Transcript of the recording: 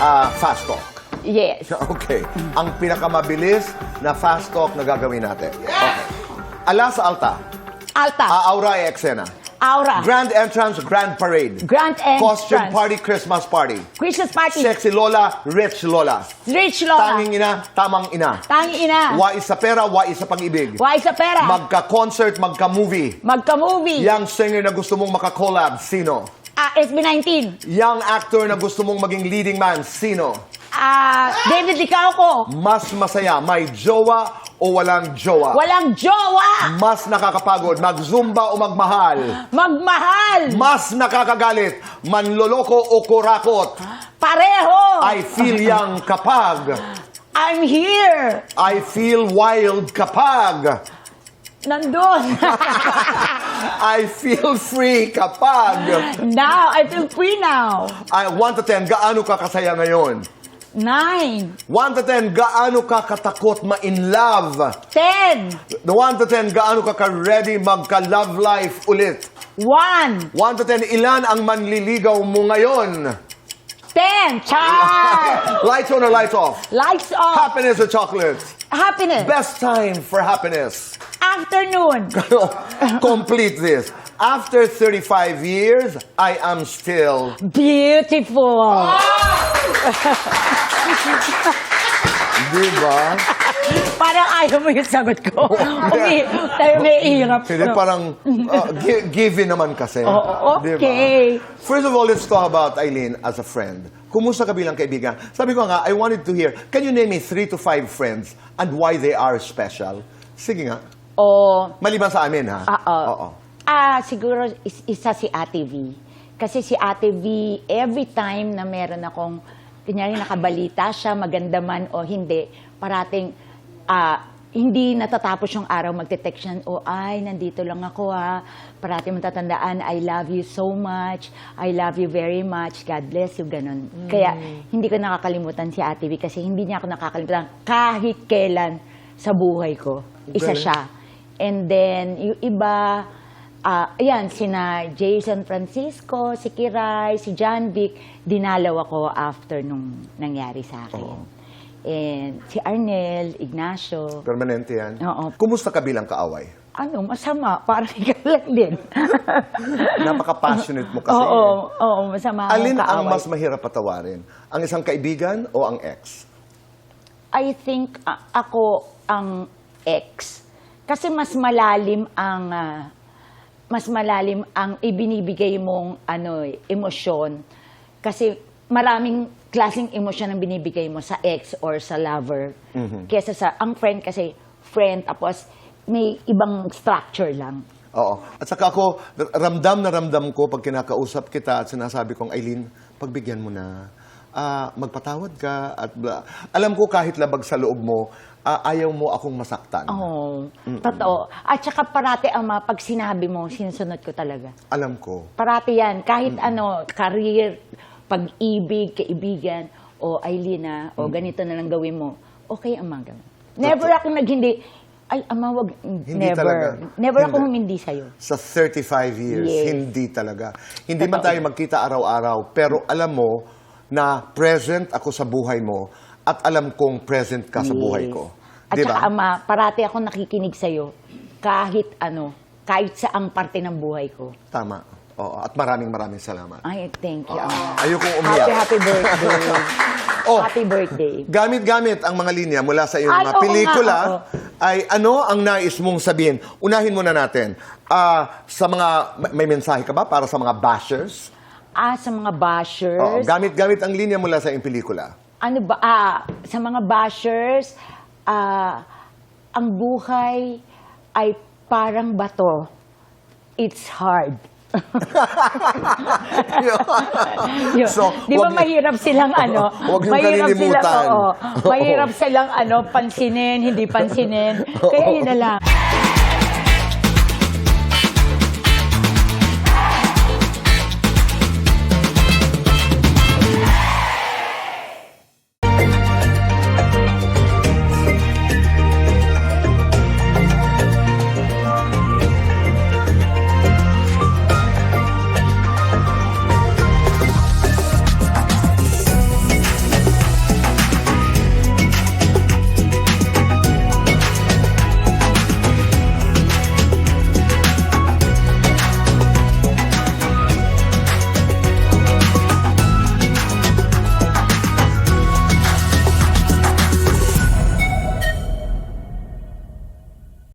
Ah, fast talk. Yes. Okay. Ang pinakamabilis na fast talk na gagawin natin. Okay. Ala sa alta. Alta. Aaura e eksena. Aura. Grand entrance, grand parade. Grand entrance. Costume party, Christmas party. Christmas party. Sexy lola, rich lola. Rich Lola. Tanging ina, tamang ina. Tangi ina. Wais sa pera, wais sa pag-ibig. Why sa pera? Magka-concert, magka-movie. Magka-movie. Yang singer na gusto mong makakollab, sino? Ah, SB19. Yang actor na gusto mong maging leading man, sino? Ah, David Licauco. Mas masaya, may jowa o walang jowa? Walang jowa. Mas nakakapagod, mag-zumba o magmahal? Magmahal. Mas nakakagalit, manloloko o kurakot? Pareho. I feel young kapag. I'm here. I feel wild kapag. Nandun. I feel free kapag. now, I feel free now. I 1 to 10, gaano ka kasaya ngayon? Nine. 1 to 10, gaano ka katakot ma-in love? Ten. The 1 to 10, gaano ka ka-ready magka-love life ulit? One. 1 to 10, ilan ang manliligaw mo ngayon? Ten. Char. lights on or lights off? Lights off. Happiness or chocolate? Happiness. Best time for happiness. Afternoon. Complete this. After 35 years, I am still. Beautiful. Di ba? Parang ayaw mo yung sagot ko. Umi, tayo may hirap. Hindi, parang uh, gi- given naman kasi. Oo, Di ba? okay. First of all, let's talk about Eileen as a friend. Kumusta ka bilang kaibigan? Sabi ko nga, I wanted to hear, can you name me three to five friends and why they are special? Sige nga. O, Maliban sa amin, ha? Oo. Oo. Ah, siguro is- isa si Ate V. Kasi si Ate V, every time na meron akong, kunyari nakabalita siya, maganda man o hindi, parating, ah, hindi natatapos yung araw, magte-text siya, oh, ay, nandito lang ako ha. Parating matatandaan, I love you so much. I love you very much. God bless you, ganun. Kaya, hindi ko nakakalimutan si Ate V kasi hindi niya ako nakakalimutan kahit kailan sa buhay ko. Isa siya. And then, yung iba, ah, ayan, sina Jason Francisco, si Kiray, si John Vic, dinalaw ako after nung nangyari sa akin. And si Arnel, Ignacio, Permanente yan. Oo. Kumusta ka bilang kaaway? ano, masama, parang ikaw lang din. Napaka-passionate mo kasi. oo, oo, masama akong Alin ang kaaway. mas mahirap patawarin? Ang isang kaibigan o ang ex? I think ah, ako ang ex. Kasi mas malalim ang ah, mas malalim ang ibinibigay mong ano eh, emosyon. Kasi maraming klaseng emosyon ang binibigay mo sa ex or sa lover. Kesa sa ang friend kasi friend tapos may ibang structure lang. Oo. At saka ako, ramdam na ramdam ko pag kinakausap kita at sinasabi kong, Eileen, pagbigyan mo na. Ah, magpatawad ka at bla. Alam ko kahit labag sa loob mo, ah, ayaw mo akong masaktan. Oo. Totoo. At saka parati ang mga pag sinabi mo, sinusunod ko talaga. Alam ko. Parati yan. Kahit ano, career, pag-ibig, kaibigan, o Ailina, o ganito na lang gawin mo, okay ang mga ganun. Never ako naghindi, ay, ama, wag, Hindi never. talaga. Never ako Hindi. humindi sa'yo. Sa 35 years, Yes. hindi talaga. Hindi man Totoo. tayo magkita araw-araw, pero alam mo na present ako sa buhay mo at alam kong present ka sa buhay Yes. ko. At Di saka, ama, parati ako nakikinig sa'yo, kahit ano, kahit saang parte ng buhay ko. Tama. Oo. At maraming maraming salamat. Ay, thank you, ama. Ayokong umiyak. Happy, happy birthday. Oh. Happy birthday. Gamit-gamit ang mga linya mula sa iyong Ay, mga oo nga, pelikula, oo. ay ano ang nais mong sabihin? Unahin muna natin. Ah, sa mga, may mensahe ka ba para sa mga bashers? Ah, sa mga Oo, bashers. gamit-gamit ang linya mula sa iyong pelikula. ano ba, ah, sa mga bashers, ah, ang buhay ay parang bato. It's hard. So, Di ba mahirap silang ano? Wag mahirap kalilimutan. Sila, oo, mahirap silang ano, pansinin, hindi pansinin. Kaya yun na lang.